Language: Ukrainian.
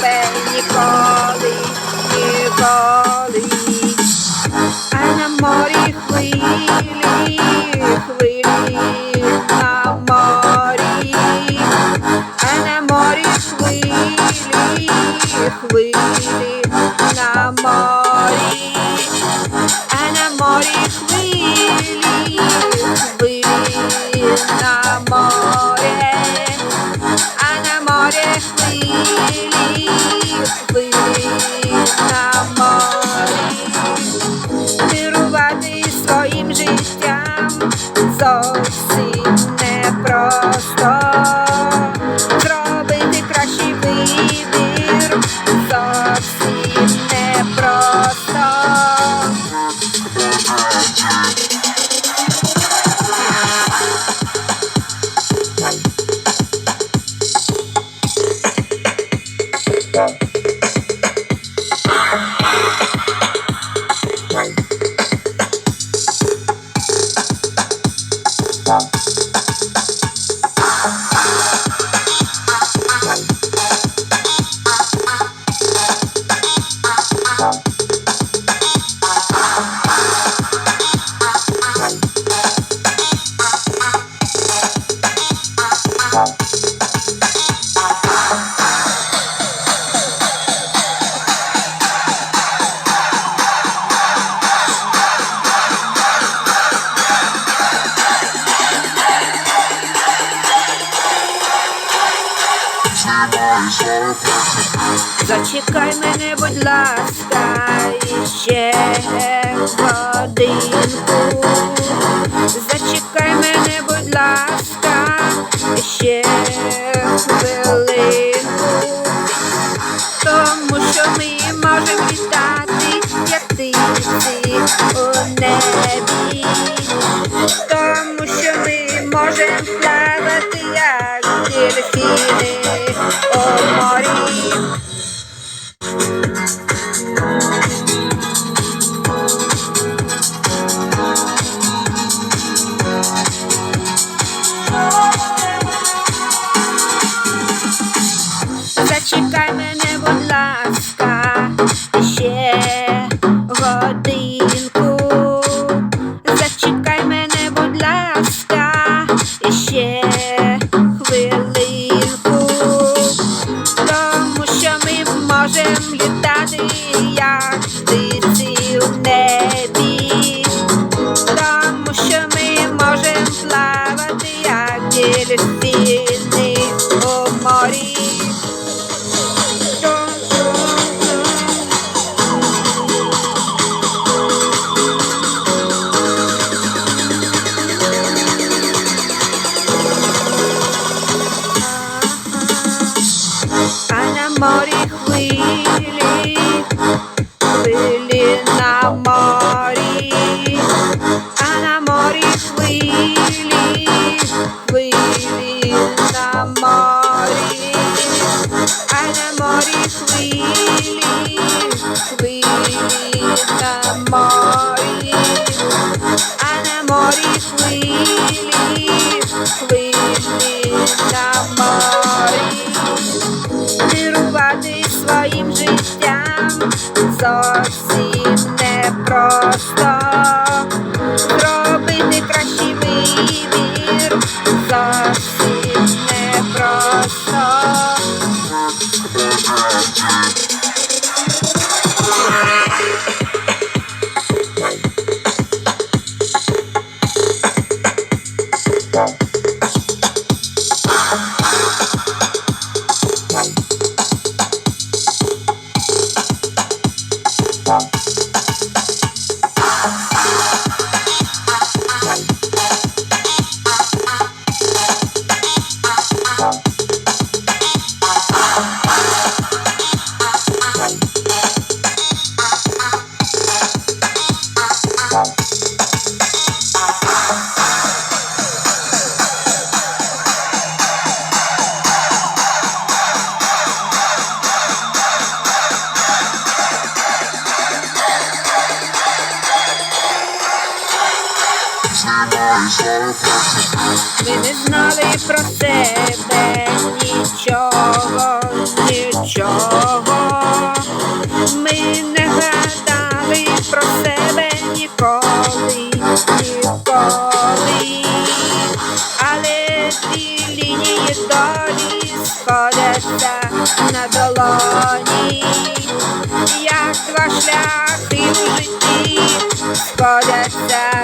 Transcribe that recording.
when you call it, you call it. And I'm more really, really, I'm more And I'm more really, really, I'm more And I'm more really, really, I'm more Зачекай мене, будь ласка, ще годинку. Зачекай really see на морі, а на морі хвилі, хвилі на морі, керувати своїм життям зовсім непросто. Ми не знали про себе нічого, нічого. Ми не гадали про себе ніколи, ніколи. Але ті лінії долі сходяться на долоні, як два шляхи у житті сходяться